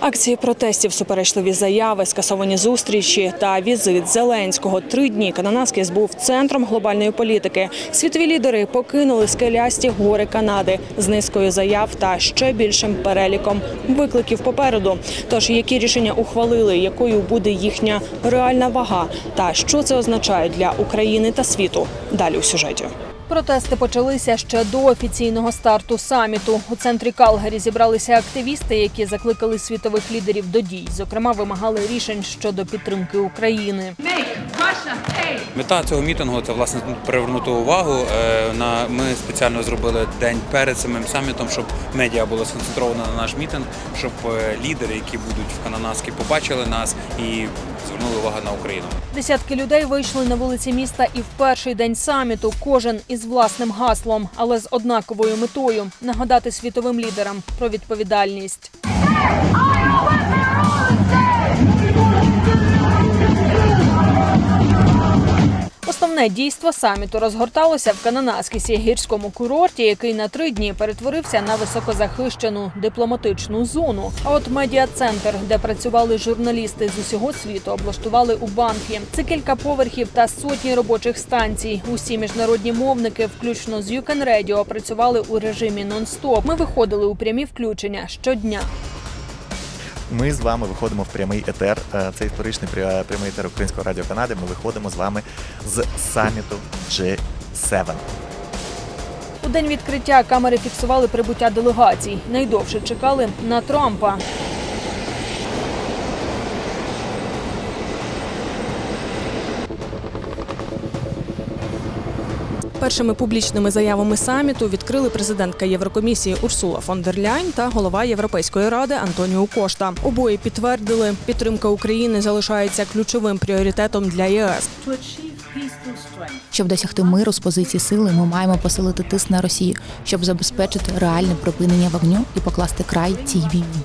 Акції протестів, суперечливі заяви, скасовані зустрічі та візит Зеленського. Три дні Кананаскіс був центром глобальної політики. Світові лідери покинули скелясті гори Канади з низкою заяв та ще більшим переліком викликів попереду. Тож які рішення ухвалили, якою буде їхня реальна вага, та що це означає для України та світу? Далі у сюжеті. Протести почалися ще до офіційного старту саміту. У центрі Калгарі зібралися активісти, які закликали світових лідерів до дій. Зокрема, вимагали рішень щодо підтримки України. Мета цього мітингу це власне привернути увагу. Е, На ми спеціально зробили день перед самим самітом, щоб медіа було сконцентровано на наш мітинг, щоб е, лідери, які будуть в Кананаскі, побачили нас і звернули увагу на Україну. Десятки людей вийшли на вулиці міста і в перший день саміту. Кожен із власним гаслом, але з однаковою метою нагадати світовим лідерам про відповідальність. Дійство саміту розгорталося в Кананаскісі гірському курорті, який на три дні перетворився на високозахищену дипломатичну зону. А от медіа-центр, де працювали журналісти з усього світу, облаштували у банки. Це кілька поверхів та сотні робочих станцій. Усі міжнародні мовники, включно з UCAN Radio, працювали у режимі нон-стоп. Ми виходили у прямі включення щодня. Ми з вами виходимо в прямий етер. Е, Це історичний пря- прямий етер Українського радіо Канади. Ми виходимо з вами з саміту G7. У день відкриття камери фіксували прибуття делегацій. Найдовше чекали на Трампа. Першими публічними заявами саміту відкрили президентка Єврокомісії Урсула фон дер Ляйн та голова Європейської ради Антоніо Кошта. Обоє підтвердили, підтримка України залишається ключовим пріоритетом для ЄС. Щоб досягти миру з позиції сили, ми маємо посилити тиск на Росію, щоб забезпечити реальне припинення вогню і покласти край цій війні.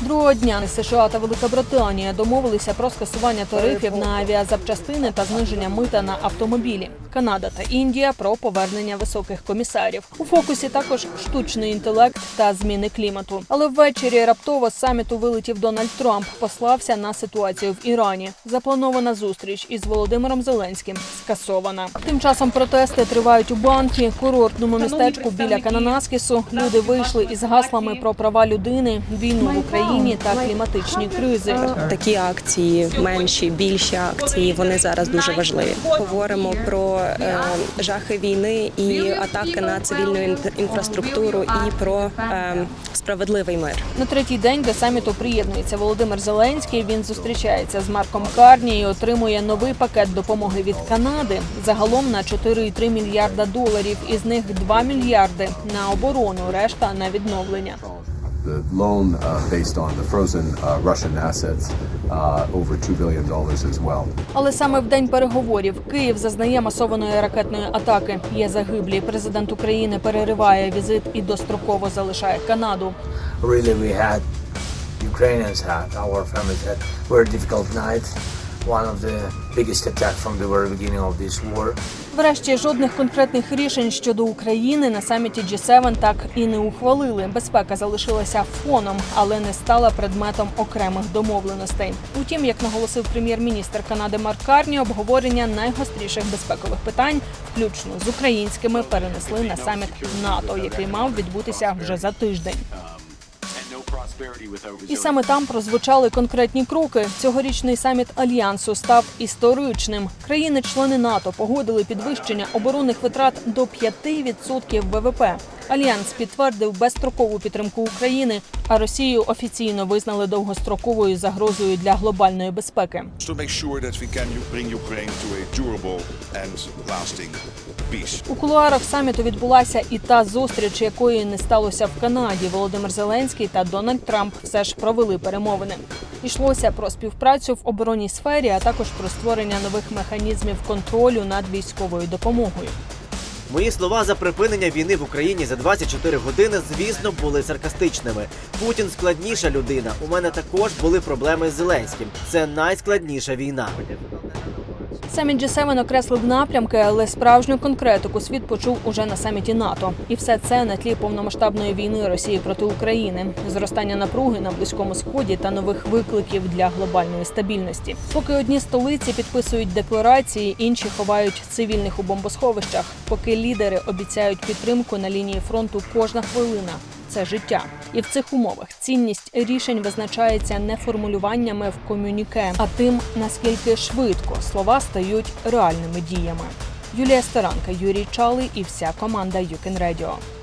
Другого дня США та Велика Британія домовилися про скасування тарифів на авіазапчастини та зниження мита на автомобілі. Канада та Індія про повернення високих комісарів. У фокусі також штучний інтелект та зміни клімату. Але ввечері раптово з саміту вилетів Дональд Трамп, послався на ситуацію в Ірані. Запланована зустріч із Володимиром Зеленським скасована. Тим часом протести тривають у банкі, курортному містечку біля Кананаскісу. Люди вийшли із гаслами про права людини, війну в Україні та кліматичні кризи. Такі акції, менші, більші акції, вони зараз дуже важливі. Говоримо про е, жахи війни і атаки на цивільну інфраструктуру, і про е, справедливий мир. На третій день до саміту приєднується Володимир Зеленський. Він зустрічається з Марком Карні і отримує новий пакет допомоги від Канади. Загалом на 4,3 мільярда доларів. Із них 2 мільярди на оборону, решта на відновлення. The loan uh, based on the frozen uh, Russian assets, uh, over $2 billion as well. Але саме в день переговорів Київ зазнає масованої ракетної атаки. Є загиблі. Президент України перериває візит і достроково залишає Канаду. really we had Ukrainians had our families had very difficult night. One of the biggest attack from the very beginning of this war. Врешті жодних конкретних рішень щодо України на саміті G7 так і не ухвалили. Безпека залишилася фоном, але не стала предметом окремих домовленостей. Утім, як наголосив прем'єр-міністр Канади Марк Карні, обговорення найгостріших безпекових питань, включно з українськими, перенесли на саміт НАТО, який мав відбутися вже за тиждень. І саме там прозвучали конкретні кроки. Цьогорічний саміт альянсу став історичним. Країни-члени НАТО погодили підвищення оборонних витрат до 5% ВВП. Альянс підтвердив безстрокову підтримку України, а Росію офіційно визнали довгостроковою загрозою для глобальної безпеки. У кулуарах саміту відбулася і та зустріч, якої не сталося в Канаді. Володимир Зеленський та Дональд Трамп все ж провели перемовини. Йшлося про співпрацю в оборонній сфері, а також про створення нових механізмів контролю над військовою допомогою. Мої слова за припинення війни в Україні за 24 години, звісно, були саркастичними. Путін складніша людина. У мене також були проблеми з Зеленським. Це найскладніша війна. Саміт G7 окреслив напрямки, але справжню конкретику світ почув уже на саміті НАТО. І все це на тлі повномасштабної війни Росії проти України, зростання напруги на близькому сході та нових викликів для глобальної стабільності. Поки одні столиці підписують декларації, інші ховають цивільних у бомбосховищах. Поки лідери обіцяють підтримку на лінії фронту, кожна хвилина це життя. І в цих умовах цінність рішень визначається не формулюваннями в комюніке, а тим, наскільки швидко слова стають реальними діями. Юлія Старанка, Юрій Чалий і вся команда «Юкен Radio.